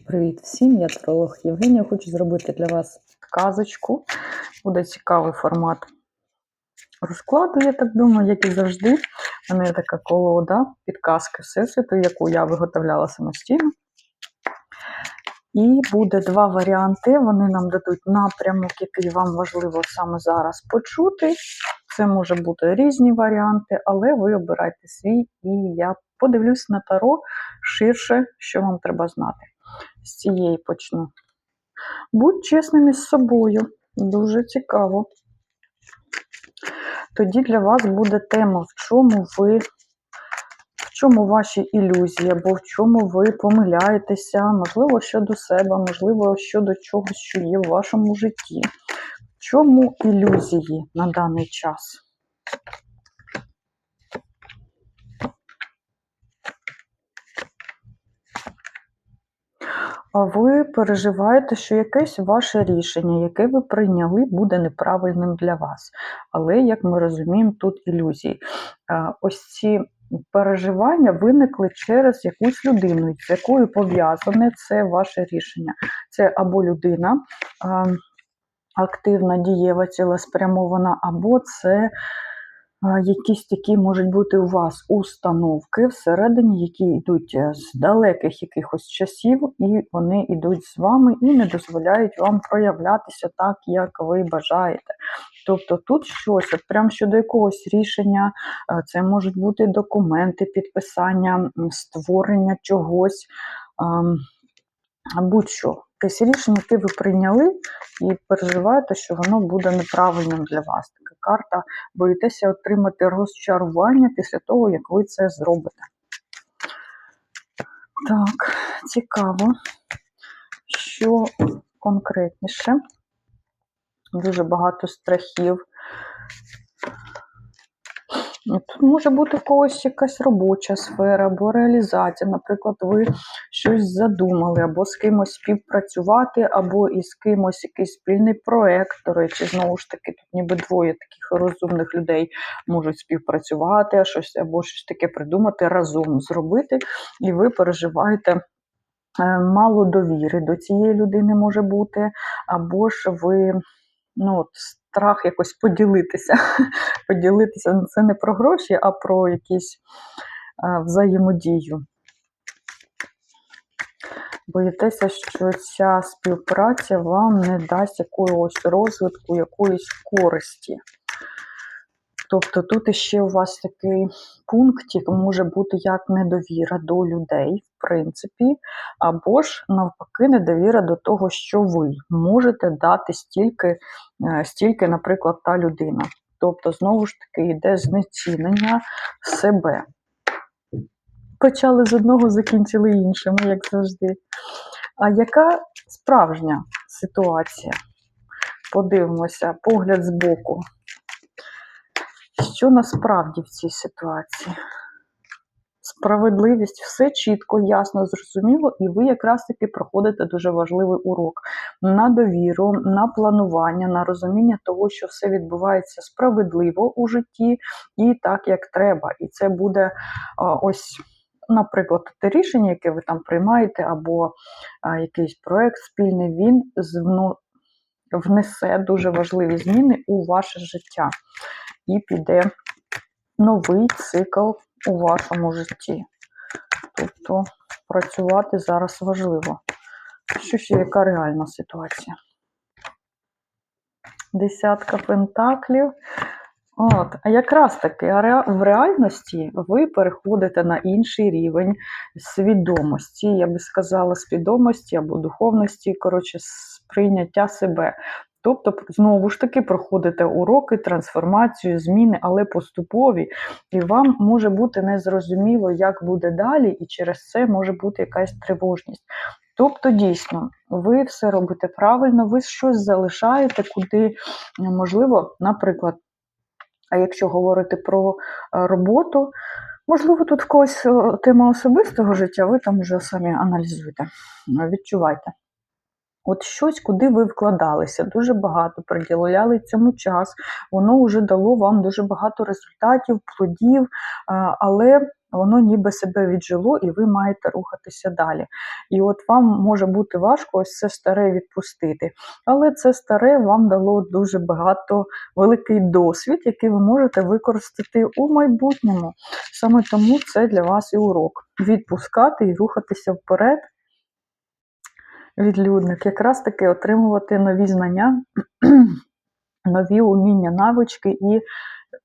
Привіт всім, я астролог Євгенія. Хочу зробити для вас казочку. Буде цікавий формат розкладу, я так думаю, як і завжди. У мене є така колода підказки Всесвіту, яку я виготовляла самостійно. І буде два варіанти. Вони нам дадуть напрямок, який вам важливо саме зараз почути. Це може бути різні варіанти, але ви обирайте свій, і я подивлюсь на таро ширше, що вам треба знати. З цієї почну. Будь чесним із собою. Дуже цікаво. Тоді для вас буде тема, в чому ви, в чому ваші ілюзії, або в чому ви помиляєтеся, можливо, щодо себе, можливо, щодо чогось, що є в вашому житті. В чому ілюзії на даний час? А ви переживаєте, що якесь ваше рішення, яке ви прийняли, буде неправильним для вас. Але, як ми розуміємо, тут ілюзії. Ось ці переживання виникли через якусь людину, з якою пов'язане це ваше рішення. Це або людина активна, дієва, цілеспрямована, або це якісь такі можуть бути у вас установки всередині, які йдуть е, з далеких якихось часів, і вони йдуть з вами і не дозволяють вам проявлятися так, як ви бажаєте. Тобто тут щось, от прямо щодо якогось рішення, е, це можуть бути документи, підписання, створення чогось, будь-що. Якесь рішення, яке ви прийняли, і переживаєте, що воно буде неправильним для вас. Карта, боїтеся отримати розчарування після того, як ви це зробите. Так, цікаво, що конкретніше. Дуже багато страхів. Тут може бути в когось якась робоча сфера або реалізація. Наприклад, ви щось задумали, або з кимось співпрацювати, або із кимось якийсь спільний проект. До речі, знову ж таки, тут ніби двоє таких розумних людей можуть співпрацювати, а щось, або щось таке придумати, разом зробити, і ви переживаєте. е, Мало довіри до цієї людини може бути, або ж ви ну, от, страх якось поділитися. поділитися ну, це не про гроші, а про якісь а, взаємодію. Боїтеся, що ця співпраця вам не дасть якогось розвитку, якоїсь користі. Тобто тут іще у вас такий пунктик може бути як недовіра до людей, в принципі, або ж навпаки, недовіра до того, що ви можете дати стільки, е, стільки, наприклад, та людина. Тобто, знову ж таки, йде знецінення себе. Почали з одного, закінчили іншим, як завжди. А яка справжня ситуація? Подивимося, погляд збоку. Що насправді в цій ситуації? Справедливість, все чітко, ясно, зрозуміло, і ви якраз таки проходите дуже важливий урок на довіру, на планування, на розуміння того, що все відбувається справедливо у житті і так, як треба. І це буде ось. Наприклад, те рішення, яке ви там приймаєте, або якийсь проект спільний, він звну, внесе дуже важливі зміни у ваше життя і піде новий цикл у вашому житті. Тобто працювати зараз важливо. Що ще яка реальна ситуація? Десятка пентаклів. От, а якраз таки в реальності ви переходите на інший рівень свідомості, я би сказала, свідомості або духовності, коротше, сприйняття себе. Тобто, знову ж таки, проходите уроки, трансформацію, зміни, але поступові, і вам може бути незрозуміло, як буде далі, і через це може бути якась тривожність. Тобто, дійсно, ви все робите правильно, ви щось залишаєте, куди можливо, наприклад, а якщо говорити про е, роботу, можливо, тут в когось е, тема особистого життя, ви там вже самі аналізуєте, відчувайте. От щось, куди ви вкладалися, дуже багато приділяли цьому час, воно вже дало вам дуже багато результатів, плодів, але воно ніби себе віджило, і ви маєте рухатися далі. І от вам може бути важко ось це старе відпустити. Але це старе вам дало дуже багато великий досвід, який ви можете використати у майбутньому. Саме тому це для вас і урок. Відпускати і рухатися вперед. Відлюдник, якраз таки отримувати нові знання, нові уміння, навички і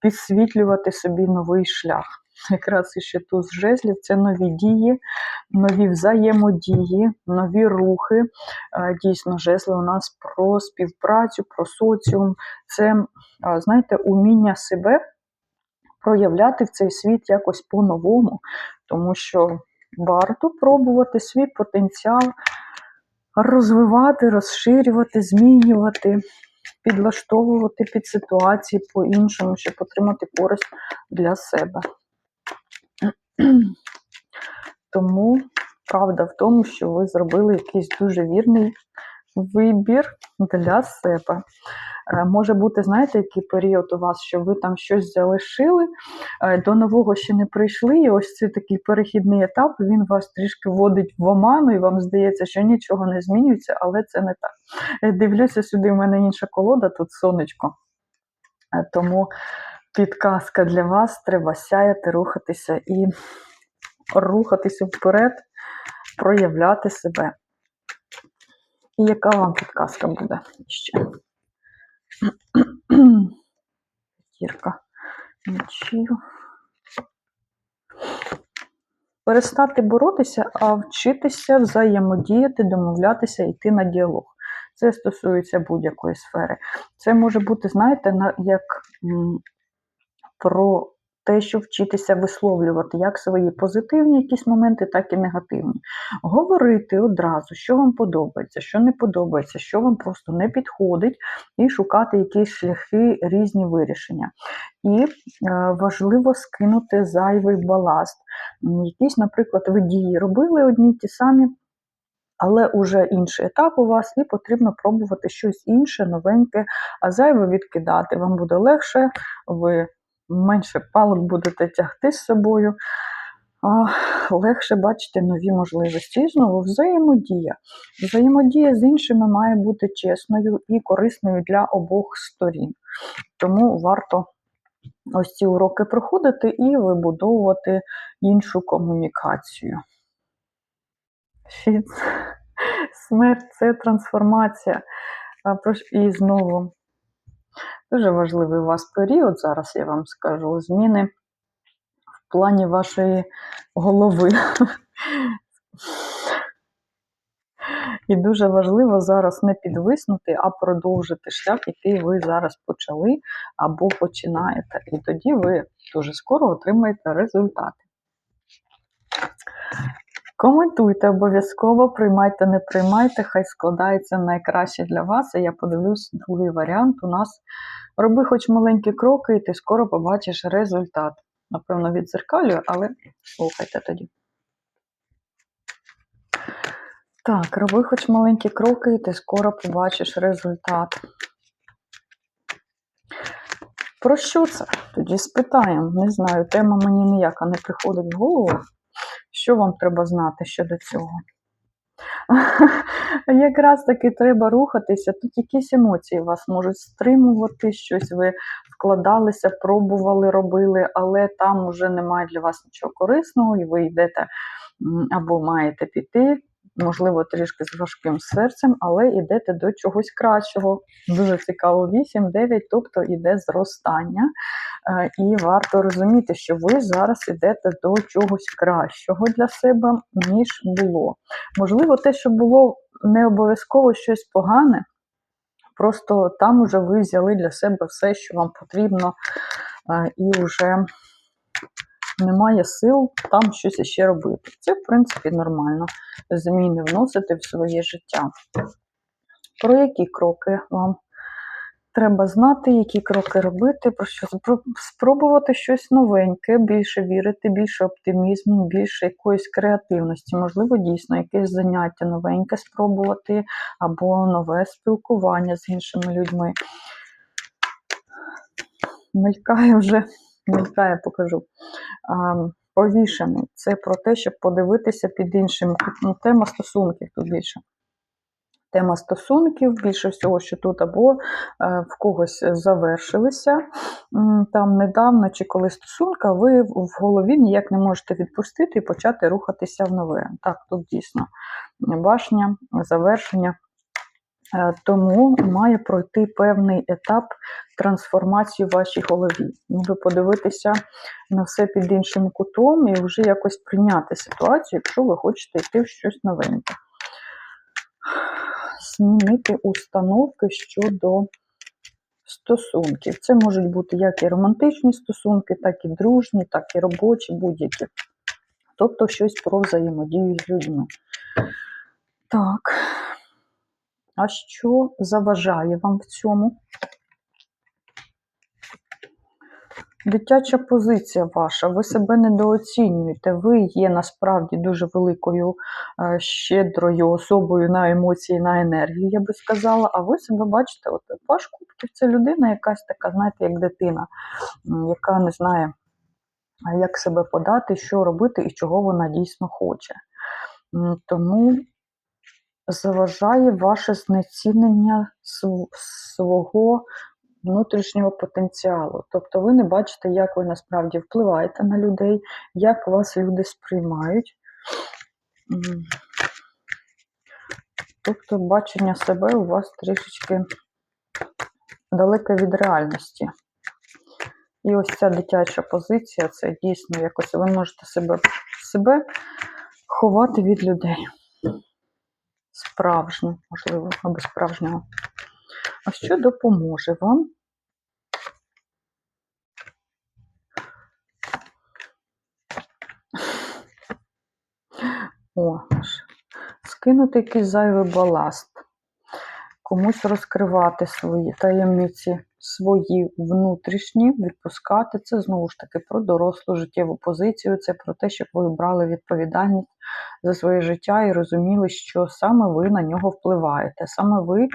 підсвітлювати собі новий шлях. Якраз іще туз жезлів це нові дії, нові взаємодії, нові рухи. Е, Дійсно, жезли у нас про співпрацю, про соціум. Це, е, знаєте, уміння себе проявляти в цей світ якось по-новому, тому що варто пробувати свій потенціал розвивати, розширювати, змінювати, підлаштовувати під ситуації по-іншому, щоб отримати користь для себе. Тому правда в тому, що ви зробили якийсь дуже вірний вибір для себе. Е, Може бути, знаєте, який період у вас, що ви там щось залишили, е, до нового ще не прийшли, і ось цей такий перехідний етап, він вас трішки вводить в оману, і вам здається, що нічого не змінюється, але це не так. Е, Дивлюся сюди, в мене інша колода, тут сонечко. Тому підказка для вас, треба сяяти, рухатися і рухатися вперед, проявляти себе. І яка вам підказка буде ще? Кірка мечів. Перестати боротися, а вчитися взаємодіяти, домовлятися, йти на діалог. Це стосується будь-якої сфери. Це може бути, знаєте, як про те, що вчитися висловлювати як свої позитивні якісь моменти, так і негативні. Говорити одразу, що вам подобається, що не подобається, що вам просто не підходить, і шукати якісь шляхи, різні вирішення. І е, важливо скинути зайвий баласт. Якісь, наприклад, ви дії робили одні ті самі. Але уже інший етап у вас, і потрібно пробувати щось інше, новеньке, а зайве відкидати. Вам буде легше, ви менше палок будете тягти з собою, а, легше бачити нові можливості. І знову взаємодія. Взаємодія з іншими має бути чесною і корисною для обох сторін. Тому варто ось ці уроки проходити і вибудовувати іншу комунікацію. Смерть це трансформація. І знову дуже важливий у вас період, зараз я вам скажу, зміни в плані вашої голови. І дуже важливо зараз не підвиснути, а продовжити шлях, який ви зараз почали або починаєте. І тоді ви дуже скоро отримаєте результати. Коментуйте обов'язково, приймайте, не приймайте, хай складається найкраще для вас. І я подивлюсь другий варіант. У нас роби хоч маленькі кроки, і ти скоро побачиш результат. Напевно, відзеркалюю, але слухайте тоді. Так, роби хоч маленькі кроки, і ти скоро побачиш результат. Про що це? Тоді спитаємо. Не знаю, тема мені ніяка не приходить в голову. Що вам треба знати щодо цього? Якраз таки треба рухатися. Тут якісь емоції вас можуть стримувати, щось ви вкладалися, пробували, робили, але там вже немає для вас нічого корисного, і ви йдете або маєте піти, можливо, трішки з важким серцем, але йдете до чогось кращого. Дуже цікаво, 8-9, тобто йде зростання. Е, І варто розуміти, що ви зараз йдете до чогось кращого для себе, ніж було. Можливо, те, що було не обов'язково щось погане, просто там уже ви взяли для себе все, що вам потрібно, е, і вже немає сил там щось іще робити. Це, в принципі, нормально. Зміни вносити в своє життя. Про які кроки вам треба знати, які кроки робити, про що спробувати щось новеньке, більше вірити, більше оптимізму, більше якоїсь креативності. Можливо, дійсно якесь заняття новеньке спробувати, або нове спілкування з іншими людьми. Мелькає вже, мелькає, покажу. А, Повішений. Це про те, щоб подивитися під іншим. Ну, тема стосунків тут більше. Тема стосунків, більше всього, що тут або е, в когось завершилися там недавно чи коли стосунка, ви в голові ніяк не можете відпустити і почати рухатися в нове. Так, тут дійсно башня, завершення. Е, Тому має пройти певний етап трансформації в вашій голові. Ніби подивитися на все під іншим кутом і вже якось прийняти ситуацію, якщо ви хочете йти в щось новеньке. Змінити установки щодо стосунків. Це можуть бути як і романтичні стосунки, так і дружні, так і робочі, будь-які. Тобто щось про взаємодію з людьми. Так. А що заважає вам в цьому? Дитяча позиція ваша, ви себе недооцінюєте, ви є насправді дуже великою, е, щедрою особою на емоції, на енергію, я би сказала. А ви себе бачите, от ваш кубків це людина якась така, знаєте, як дитина, яка не знає, як себе подати, що робити і чого вона дійсно хоче. Тому заважає ваше знецінення свого внутрішнього потенціалу. Тобто ви не бачите, як ви насправді впливаєте на людей, як вас люди сприймають. Тобто бачення себе у вас трішечки далеке від реальності. І ось ця дитяча позиція, це дійсно якось ви можете себе, себе ховати від людей. Справжньо, можливо, або справжнього. А що допоможе вам? О, скинути якийсь зайвий баласт, комусь розкривати свої таємниці, свої внутрішні, відпускати. Це знову ж таки про дорослу життєву позицію, це про те, щоб ви брали відповідальність за своє життя і розуміли, що саме ви на нього впливаєте, саме ви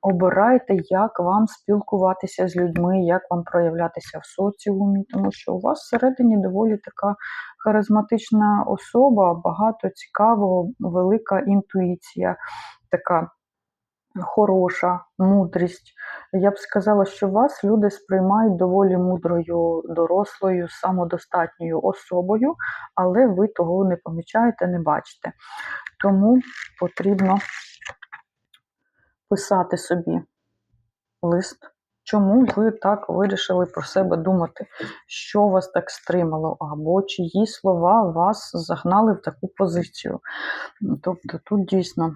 обираєте, як вам спілкуватися з людьми, як вам проявлятися в соціумі, тому що у вас всередині доволі така харизматична особа, багато цікавого, велика інтуїція, така хороша, мудрість. Я б сказала, що вас люди сприймають доволі мудрою, дорослою, самодостатньою особою, але ви того не помічаєте, не бачите. Тому потрібно писати собі лист. Чому ви так вирішили про себе думати, що вас так стримало, або чиї слова вас загнали в таку позицію? Тобто тут дійсно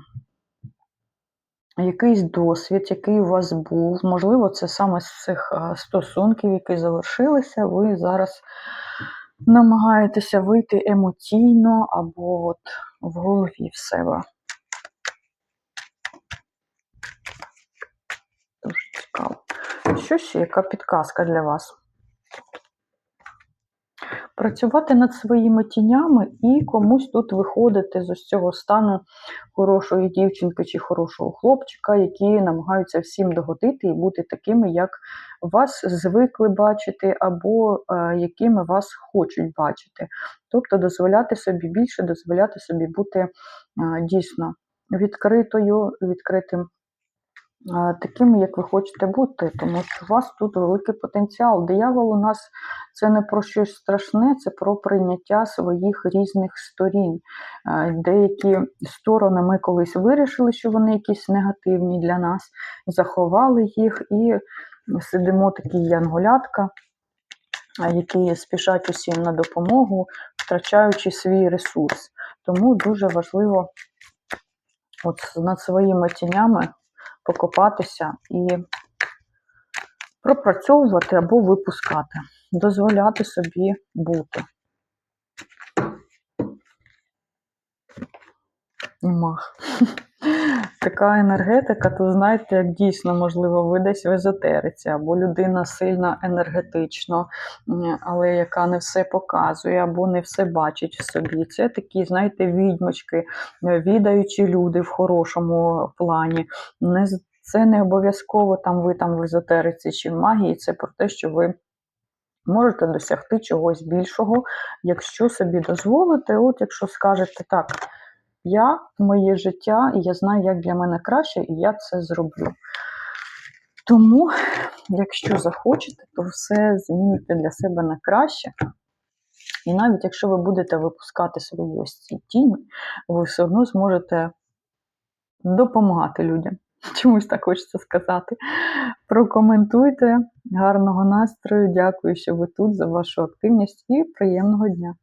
якийсь досвід, який у вас був, можливо, це саме з цих стосунків, які завершилися, ви зараз намагаєтеся вийти емоційно або от в голові в себе. Дуже цікаво. Що ще, яка підказка для вас? Працювати над своїми тінями і комусь тут виходити з ось цього стану хорошої дівчинки чи хорошого хлопчика, які намагаються всім догодити і бути такими, як вас звикли бачити, або е, якими вас хочуть бачити. Тобто дозволяти собі більше, дозволяти собі бути е, дійсно відкритою, відкритим такими, як ви хочете бути, тому що у вас тут великий потенціал. Диявол у нас це не про щось страшне, це про прийняття своїх різних сторін. Деякі сторони ми колись вирішили, що вони якісь негативні для нас, заховали їх і сидимо такі янголятка, які спішать усім на допомогу, втрачаючи свій ресурс. Тому дуже важливо от над своїми тінями покопатися і пропрацьовувати або випускати, дозволяти собі бути. Мах. Така енергетика, то знаєте, як дійсно, можливо, ви десь в езотериці, або людина сильно енергетично, але яка не все показує, або не все бачить в собі. Це такі, знаєте, відьмочки, е, відаючі люди в хорошому плані. Не, це не обов'язково там ви там в езотериці чи в магії, це про те, що ви можете досягти чогось більшого, якщо собі дозволите, от якщо скажете так, я моє життя, і я знаю, як для мене краще, і я це зроблю. Тому, якщо захочете, то все зміните для себе на краще. І навіть якщо ви будете випускати свої ось ці тіні, ви все одно зможете допомагати людям. Чомусь так хочеться сказати. Прокоментуйте. Гарного настрою. Дякую, що ви тут за вашу активність і приємного дня.